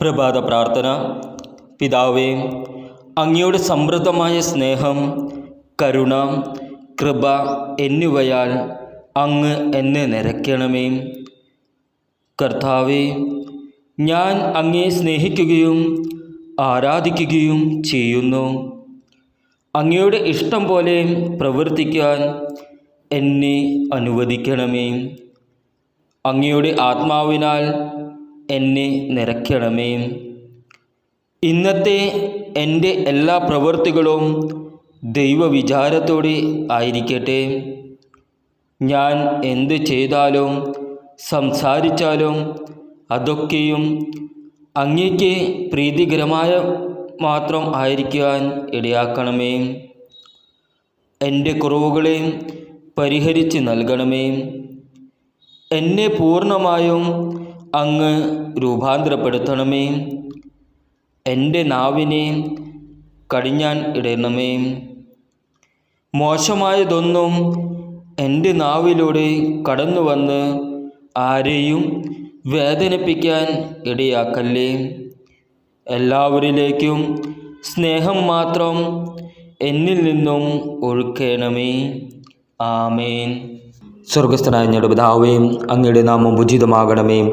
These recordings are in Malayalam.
പ്രഭാത പ്രാർത്ഥന. പിതാവേ അങ്ങയുടെ സമൃദ്ധമായ സ്നേഹം കരുണ കൃപ എന്നിവയാൽ അങ്ങ് എന്നെ നിരക്കണമേ. കർത്താവേ ഞാൻ അങ്ങേ സ്നേഹിക്കുകയും ആരാധിക്കുകയും ചെയ്യുന്നു. അങ്ങയുടെ ഇഷ്ടം പോലെ പ്രവർത്തിക്കാൻ എന്നെ അനുവദിക്കണമേ. അങ്ങയുടെ ആത്മാവിനാൽ എന്നെ നിറയ്ക്കണമേ ഇന്നത്തെ എന്റെ എല്ലാ പ്രവൃത്തികളും ദൈവവിചാരത്തോടെ ആയിരിക്കട്ടെ. ഞാൻ എന്ത് ചെയ്താലും സംസാരിച്ചാലും അതൊക്കെയും അങ്ങേക്ക് പ്രീതികരമായ മാത്രം ആയിരിക്കാൻ ഇടയാക്കണമേ. എന്റെ കുറവുകളെ പരിഹരിച്ച് നൽകണമേ. എന്നെ പൂർണമായും അങ്ങ് രൂപാന്തരപ്പെടുത്തണമേ. എന്റെ നാവിനെ കടിഞ്ഞാൻ ഇടണമേ. മോശമായതൊന്നും എന്റെ നാവിലൂടെ കടന്നു വന്ന് ആരെയും വേദനിപ്പിക്കാൻ ഇടയാക്കല്ലേ. എല്ലാവരിലേക്കും സ്നേഹം മാത്രം എന്നിൽ നിന്നും ഒഴുക്കണമേ. ആമേൻ. സ്വർഗസ്ഥനായ ഞങ്ങളുടെ അങ്ങയുടെ നാമം ഉചിതമാകണമേ.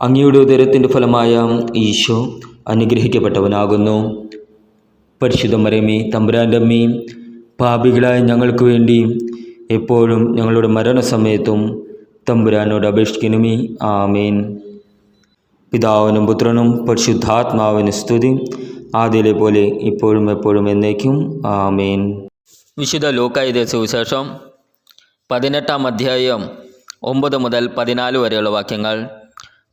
അങ്ങയുടെ ഉദരത്തിന്റെ ഫലമായ ഈശോ അനുഗ്രഹിക്കപ്പെട്ടവനാകുന്നു. പരിശുദ്ധ മരമേ തമ്പുരാന്റെ അമ്മയും പാപികളായ ഞങ്ങൾക്ക് വേണ്ടി എപ്പോഴും ഞങ്ങളുടെ മരണസമയത്തും തമ്പുരാനോട് അപേക്ഷിക്കണമേ. ആമേൻ. പിതാവിനും പുത്രനും പരിശുദ്ധാത്മാവിന് സ്തുതി. ആദ്യയിലെ പോലെ ഇപ്പോഴും എപ്പോഴും എന്നേക്കും. ആമേൻ. വിശുദ്ധ ലോക്കായുധ സുവിശേഷം പതിനെട്ടാം അധ്യായം ഒമ്പത് മുതൽ പതിനാല് വരെയുള്ള വാക്യങ്ങൾ.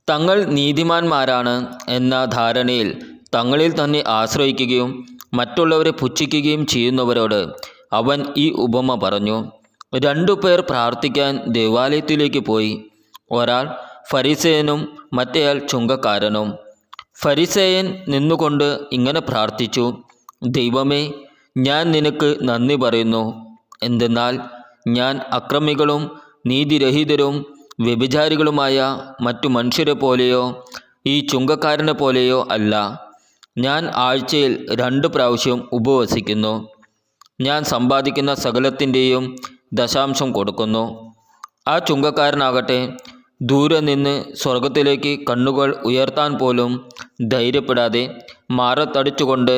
തങ്ങൾ നീതിമാന്മാരാണ് എന്ന ധാരണയിൽ തങ്ങളിൽ തന്നെ ആശ്രയിക്കുകയും മറ്റുള്ളവരെ പുച്ഛിക്കുകയും ചെയ്യുന്നവരോട് അവൻ ഈ ഉപമ പറഞ്ഞു. രണ്ടു പേർ പ്രാർത്ഥിക്കാൻ ദേവാലയത്തിലേക്ക് പോയി. ഒരാൾ ഫരിസേനും മറ്റേയാൾ ചുങ്കക്കാരനും. ഫരിസേയൻ നിന്നുകൊണ്ട് ഇങ്ങനെ പ്രാർത്ഥിച്ചു ദൈവമേ ഞാൻ നിനക്ക് നന്ദി പറയുന്നു. എന്തെന്നാൽ ഞാൻ അക്രമികളും നീതിരഹിതരും വ്യഭിചാരികളുമായ മറ്റു മനുഷ്യരെ പോലെയോ ഈ ചുങ്കക്കാരനെ പോലെയോ അല്ല. ഞാൻ ആഴ്ചയിൽ രണ്ട് പ്രാവശ്യം ഉപവസിക്കുന്നു. ഞാൻ സമ്പാദിക്കുന്ന സകലത്തിന്റെയും ദശാംശം കൊടുക്കുന്നു. ആ ചുങ്കക്കാരനാകട്ടെ ദൂരെ നിന്ന് സ്വർഗത്തിലേക്ക് കണ്ണുകൾ ഉയർത്താൻ പോലും ധൈര്യപ്പെടാതെ മാറത്തടിച്ചുകൊണ്ട്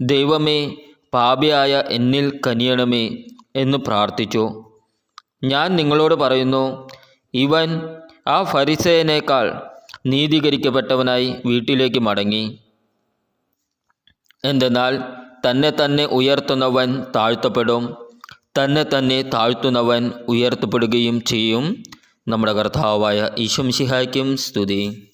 ദൈവമേ പാപിയായ എന്നിൽ കനിയണമേ എന്ന് പ്രാർത്ഥിച്ചു. ഞാൻ നിങ്ങളോട് പറയുന്നു ഇവൻ ആ ഫരിസേനേക്കാൾ നീതീകരിക്കപ്പെട്ടവനായി വീട്ടിലേക്ക് മടങ്ങി. എന്തെന്നാൽ തന്നെ തന്നെ ഉയർത്തുന്നവൻ താഴ്ത്തപ്പെടും തന്നെ തന്നെ താഴ്ത്തുന്നവൻ ഉയർത്തപ്പെടുകയും ചെയ്യും. നമ്മുടെ കർത്താവായ ഈശംശിഹായ്ക്കും സ്തുതി.